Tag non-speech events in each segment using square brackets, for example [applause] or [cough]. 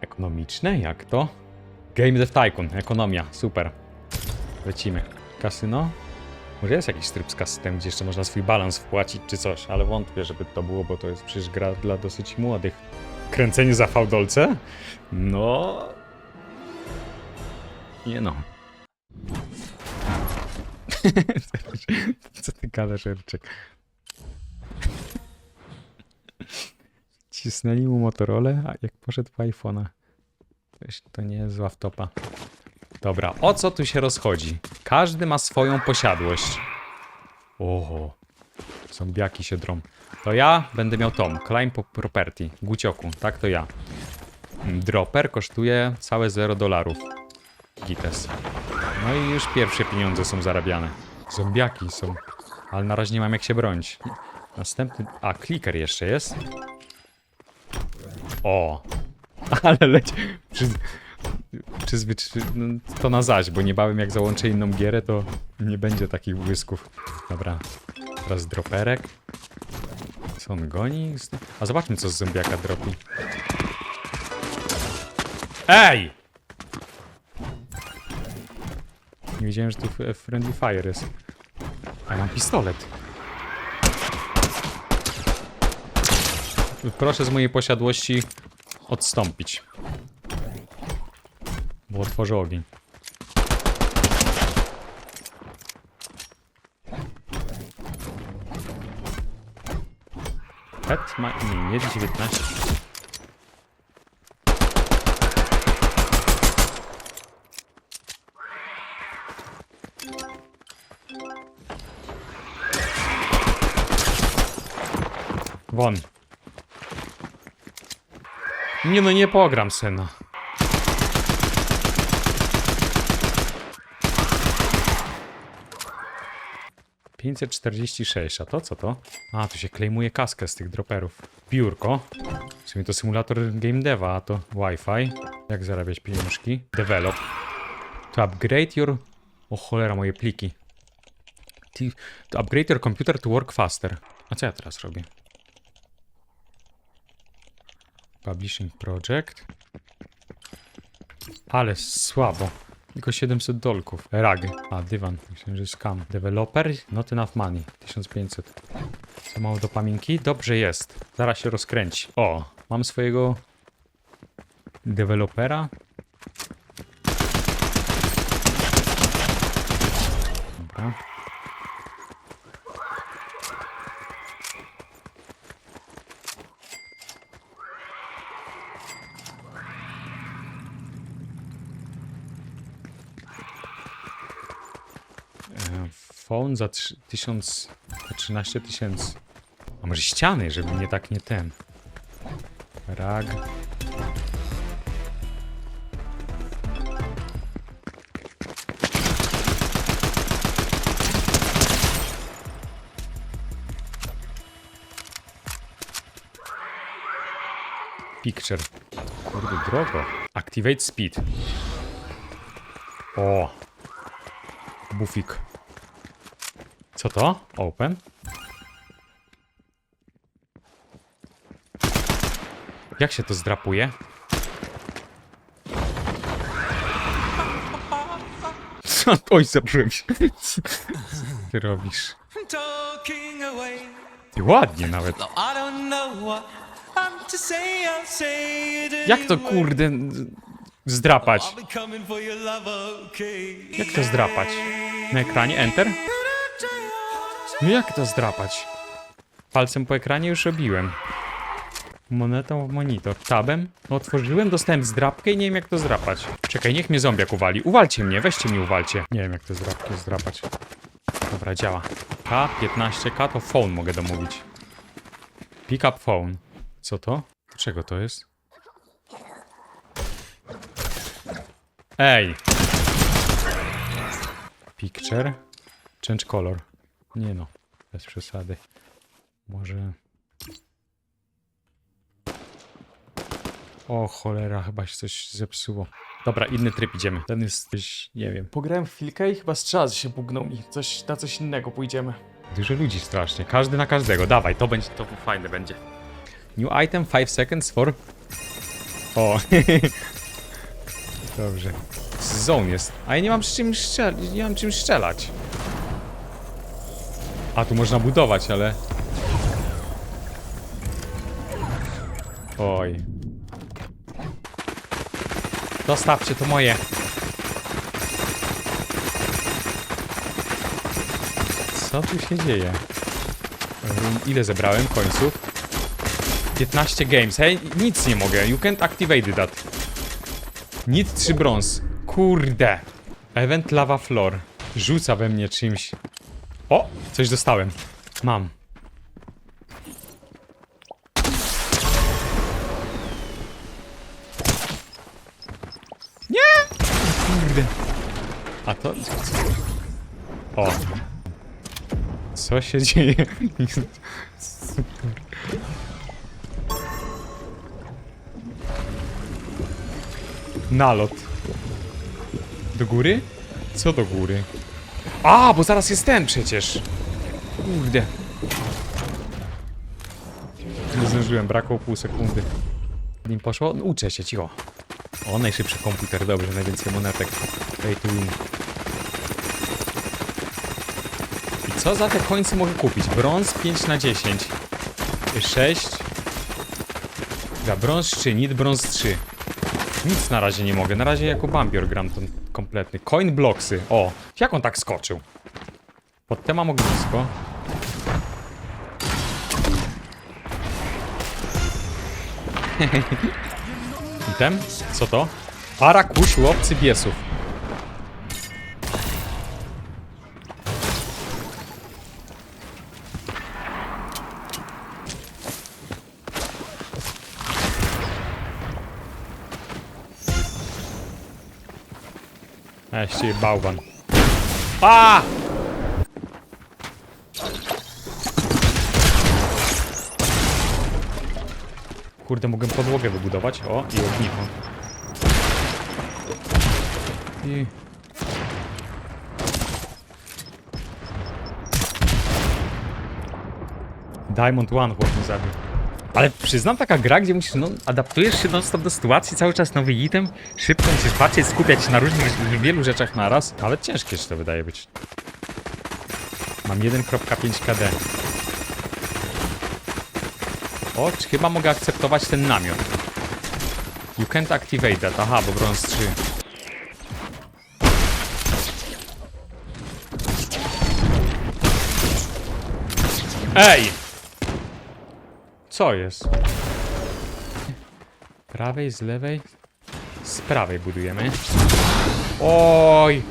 Ekonomiczne? Jak to? Game Dev Tycoon, ekonomia, super. Lecimy. Kasyno? Może jest jakiś tryb z kastem, gdzie jeszcze można swój balans wpłacić czy coś, ale wątpię, żeby to było, bo to jest przecież gra dla dosyć młodych. Kręcenie za fałdolce? No... Nie no. [laughs] Co ty gadasz, Erczek? Cisnęli mu Motorola, a jak poszedł po iPhone'a. To nie jest zła wtopa. Dobra, o co tu się rozchodzi? Każdy ma swoją posiadłość. Oho. Zombiaki się drą. To ja będę miał tom. Climb property. Gucioku. Tak to ja. Mm, Dropper kosztuje całe 0 dolarów. Gites. No i już pierwsze pieniądze są zarabiane. Zombiaki są. Ale na razie nie mam jak się bronić. Następny... A, kliker jeszcze jest? O! [laughs] Ale leci... Przy... Przyzwyczaj... No, to na zaś, bo niebawem jak załączę inną gierę, to nie będzie takich błysków. Dobra. Teraz droperek. Co on goni? A zobaczmy, co z zombiaka dropi. Ej! Nie wiedziałem, że tu friendly fire jest. A ja mam pistolet. Proszę z mojej posiadłości odstąpić. Bo otworzę ogień. Pet ma... Nie, nie 19. Won. Nie no, nie pogram syna. Pięćset czterdzieści sześć, a to co to? A, tu się klejmuje kaskę z tych droperów. Biurko. W sumie to symulator game deva, a to Wi-Fi. Jak zarabiać pieniążki? Develop. To upgrade your... O cholera, moje pliki. To upgrade your computer to work faster. A co ja teraz robię? Publishing project. Ale słabo. Tylko 700 dolków. Rag. A, dywan. Myślałem, że scam. Developer. Not enough money. 1500. Za mało dopaminki? Dobrze jest. Zaraz się rozkręci. O, mam swojego dewelopera. Dobra. E, Phone za trzy- tysiąc, za 13 tysięcy. A może ściany, żeby mnie tak nie ten. Rag. Picture. Kurde, drogo. Activate speed. O. Bufik. Co to? Open? Jak się to zdrapuje? Co? Oj, zabrzyłem się. Co ty robisz? Ty ładnie nawet. No, Jak to kurde zdrapać? Jak to zdrapać? Na ekranie Enter? No jak to zdrapać? Palcem po ekranie już robiłem. Monetą w monitor. Tabem? No otworzyłem, dostałem zdrapkę i nie wiem jak to zdrapać. Czekaj, niech mnie zombiak uwali. Uwalcie mnie, weźcie mnie uwalcie. Nie wiem jak to zdrapkę zdrapać. Dobra, działa. K, 15K to phone mogę domówić. Pick up phone. Co to? Czego to jest? Ej! Picture. Change color. Nie no, bez przesady. Może... O cholera, chyba się coś zepsuło. Dobra, inny tryb idziemy. Ten jest coś, nie wiem. Pograłem chwilkę i chyba strzał się bugnął mi. Coś, na coś innego pójdziemy. Dużo ludzi strasznie. Każdy na każdego. Dawaj, to będzie, to fajne będzie. New item, 5 seconds for O. [laughs] Dobrze. Zone jest. A ja nie mam z czym strzelać. Nie mam czym strzelać. A tu można budować, ale. Oj. Dostawcie, to moje. Co tu się dzieje? Ile zebrałem końców? 15 games. Hej, nic nie mogę. You can't activate that. Nit 3 brąz. Kurde. Event lava floor. Rzuca we mnie czymś. O! Coś dostałem. Mam. Nie! Kurde. A to... O. Co się [laughs] dzieje? Nalot. Do góry? Co do góry? A, bo zaraz jest ten przecież. Kurde. Nie zdążyłem, brakło pół sekundy. Nim poszło? No, uczę się, cicho. O, najszybszy komputer, dobrze, najwięcej monetek. Pay to win. I co za te końce mogę kupić? Brąz 5 na 10. 6. Za brąz 3, nit brąz 3. Nic na razie nie mogę. Na razie jako bambior gram ten kompletny. Coin blocksy. O, jak on tak skoczył? Pod temam ognisko. [laughs] Item? Co to? Para kuś łowcy biesów. Jeszcze bałwan. A! Kurde, mogę podłogę wybudować. O, i ognicho. I... Diamond One chłop mnie zabił. Ale przyznam, taka gra, gdzie musisz, no, adaptujesz się non stop do sytuacji, cały czas nowy item, szybko musisz patrzeć, skupiać się na różnych, wielu rzeczach naraz. Nawet ciężkie jeszcze wydaje być. Mam 1.5 KD. O, czy chyba mogę akceptować ten namiot. You can't activate that. Aha, bo brąz 3. Ej! Co jest? Prawej, z lewej? Z prawej budujemy. Oj!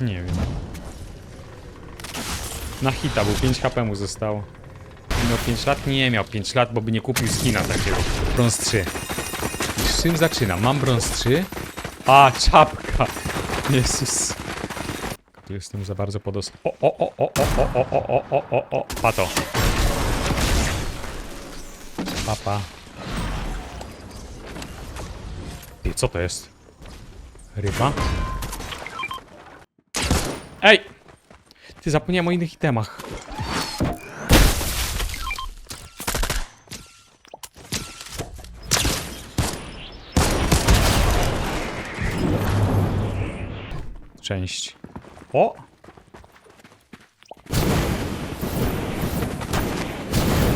Nie wiem. Na hita, bo 5 HP mu zostało. Miał 5 lat? Nie miał 5 lat, bo by nie kupił skina takiego. Brąz 3. Z czym zaczynam? Mam brąz 3? A, czapka! Jezus. Tu jestem za bardzo podos... O, o, o, o, o, o, o, o, o, o, o, pato. Papa. Ty, co to jest? Ryba? Ej! Ty, zapomniałem o innych itemach. Część. O!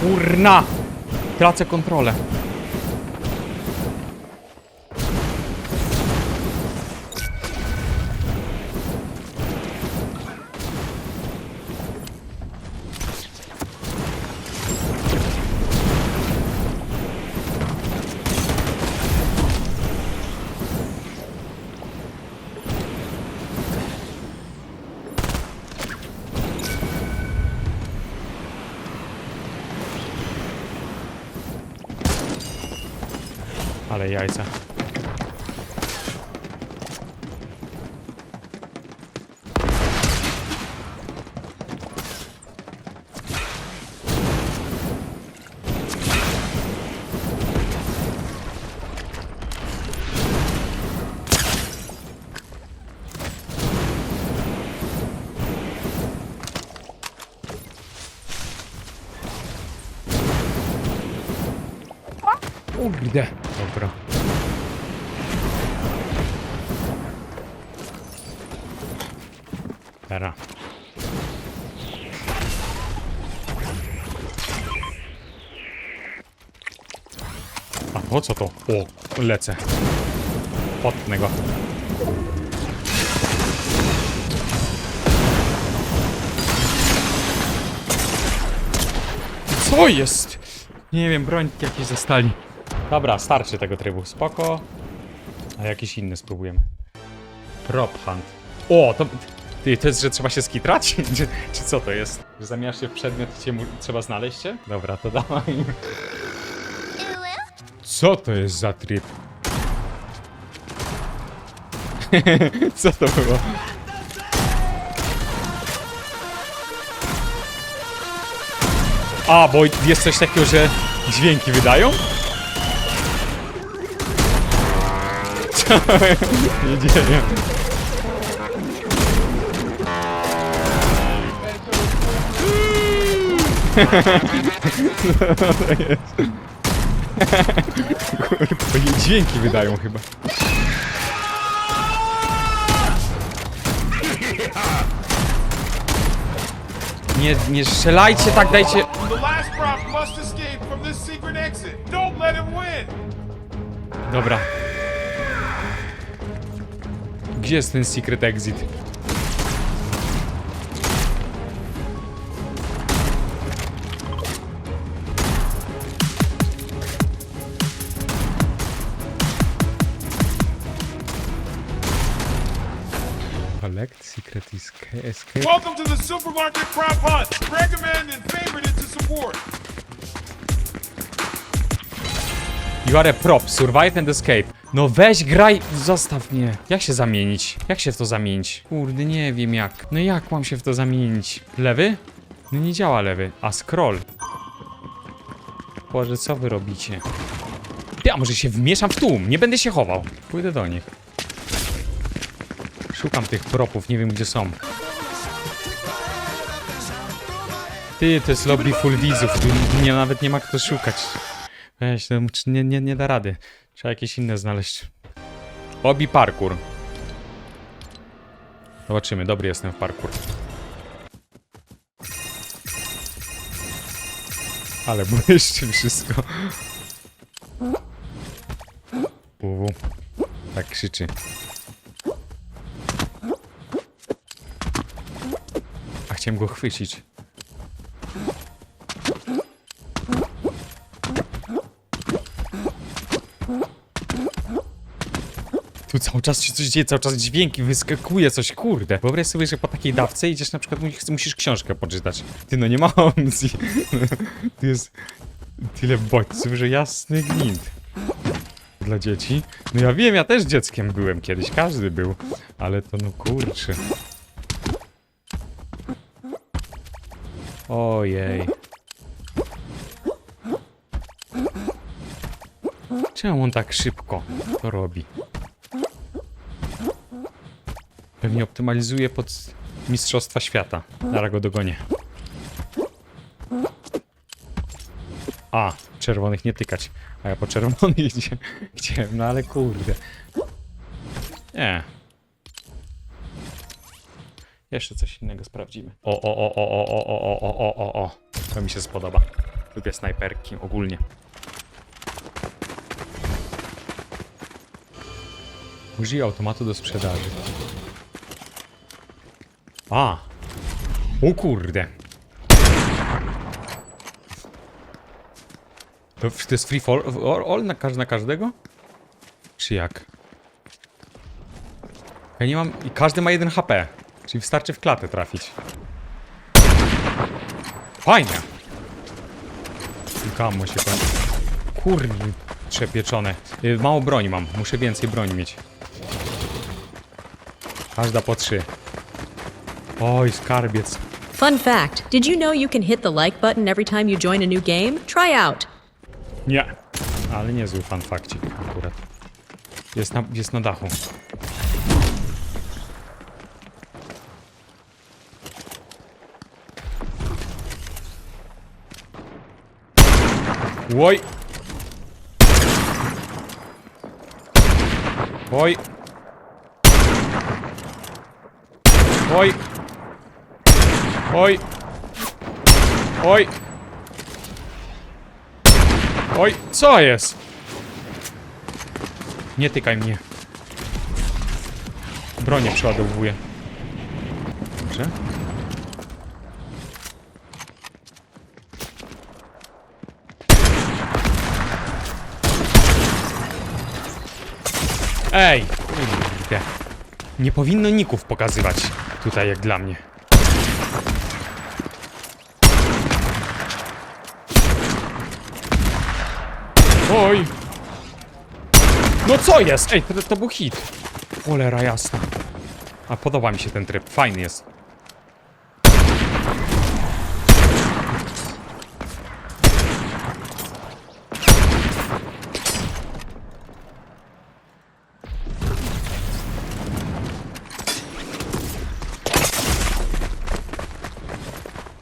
Kurna! Tracę kontrolę. Дали яйця. Po co to? O, lecę. Potnę go. Co jest? Nie wiem, broń jakieś zostali. Dobra, starczy tego trybu. Spoko. A jakiś inny spróbujemy. Prop hunt. O, to... Ty, to jest, że trzeba się skitrać? [laughs] czy, czy co to jest? Że zamiast się w przedmiot cię mu, trzeba znaleźć się? Dobra, to dawaj. Co to jest za tryb? [laughs] Co to było? A, bo jest coś takiego, że dźwięki wydają? [laughs] Nie dzieje. [laughs] Kurwa, nie dźwięki wydają chyba. Nie, nie strzelajcie tak, dajcie... The last prop must escape from this secret exit. Don't let him win. Dobra. Gdzie jest ten secret exit? Escape. Welcome to the supermarket prop hunt. Recommend and favorite it to support. You are a prop, survive and escape. No weź, graj, zostaw mnie. Jak się zamienić? Jak się w to zamienić? Kurde, nie wiem jak. No jak mam się w to zamienić? Lewy? No nie działa lewy. A scroll. Boże, co wy robicie? Ty, a może się wmieszam w tłum? Nie będę się chował. Pójdę do nich. Szukam tych propów, nie wiem gdzie są. Ty, to jest lobby full widzów, tu nie, nawet nie ma kto szukać. Weź, to nie, nie, nie da rady. Trzeba jakieś inne znaleźć. Obi parkour. Zobaczymy, dobry jestem w parkour. Ale błyszczy wszystko. Uwu. Tak krzyczy. A chciałem go chwycić. Cały czas się coś dzieje, cały czas dźwięki, wyskakuje coś, kurde. Wyobraź sobie, że po takiej dawce idziesz na przykład, musisz, książkę poczytać. Ty, no nie ma opcji. [laughs] Tu jest tyle bodźców, że jasny gwint. Dla dzieci. No ja wiem, ja też dzieckiem byłem kiedyś, każdy był. Ale to no kurczę. Ojej. Czemu on tak szybko to robi? Pewnie optymalizuje pod Mistrzostwa Świata. Zaraz go dogonię. A, czerwonych nie tykać. A ja po czerwonych [laughs] idzie. Chciałem, no ale kurde. Nie. Jeszcze coś innego sprawdzimy. O, o, o, o, o, o, o, o, o, o, o. To mi się spodoba. Lubię snajperki ogólnie. Użyj automatu do sprzedaży. A! O kurde! To, to jest free for all, na, każ- na każdego? Czy jak? Ja nie mam... I każdy ma 1 HP. Czyli wystarczy w klatę trafić. Fajnie! Ammo się kończy. Kurde, przepieczone. Y, Mało broni mam. Muszę więcej broni mieć. Każda po trzy. Oj, skarbiec. Fun fact Did you know you can hit the like button every time you join a new game? Try out. Nie. Ale niezły fan fakcik akurat. Jest na, jest na dachu. Łoj! Oj. Oj. Oj. Oj. Oj, co jest? Nie tykaj mnie. Bronię przeładowuję. Dobrze. Ej! Nie powinno ników pokazywać tutaj jak dla mnie. Oj! No co jest? Ej, to, to był hit. Cholera jasna. A podoba mi się ten tryb, fajny jest.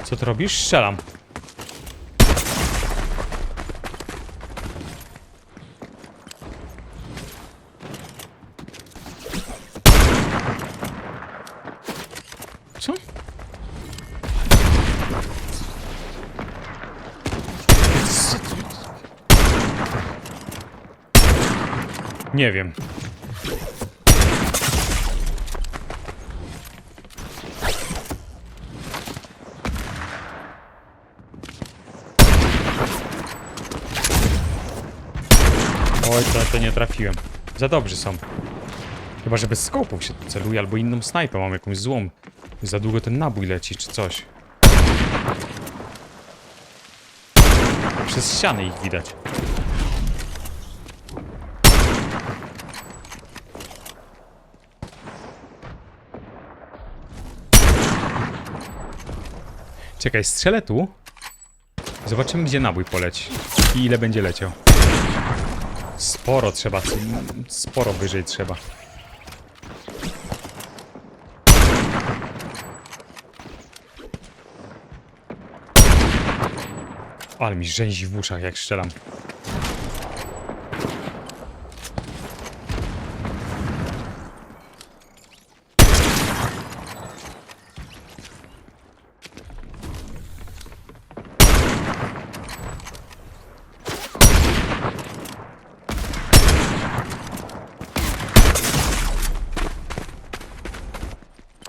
Co ty robisz? Strzelam. Nie wiem. Oj, to, to nie trafiłem. Za dobrzy są. Chyba, że bez skopów się celuje, albo inną snajpę mam jakąś złą. Za długo ten nabój leci, czy coś. Przez ściany ich widać. Czekaj, strzelę tu. Zobaczymy, gdzie nabój poleci. I ile będzie leciał. Sporo trzeba, sporo wyżej trzeba. Ale mi rzęzi w uszach, jak strzelam.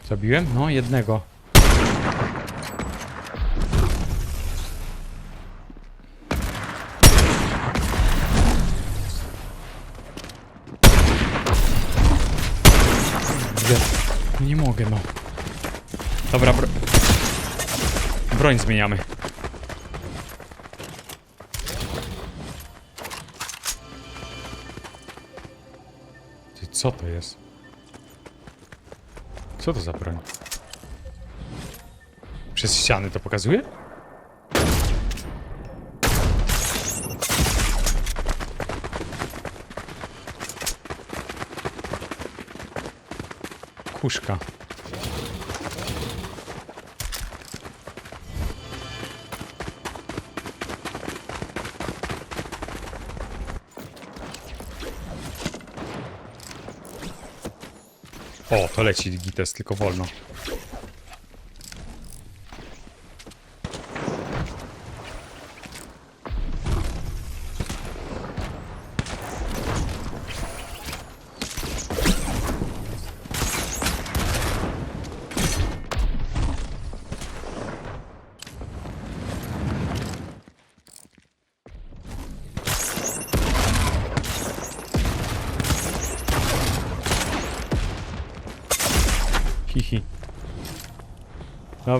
Zabiłem? No, jednego. Gdzie? Mogę, no. Dobra, bro... broń zmieniamy. Ty, co to jest? Co to za broń? Przez ściany to pokazuje? Kuszka. O, to leci Gites, tylko wolno.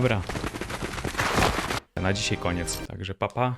Dobra. Na dzisiaj koniec. Także papa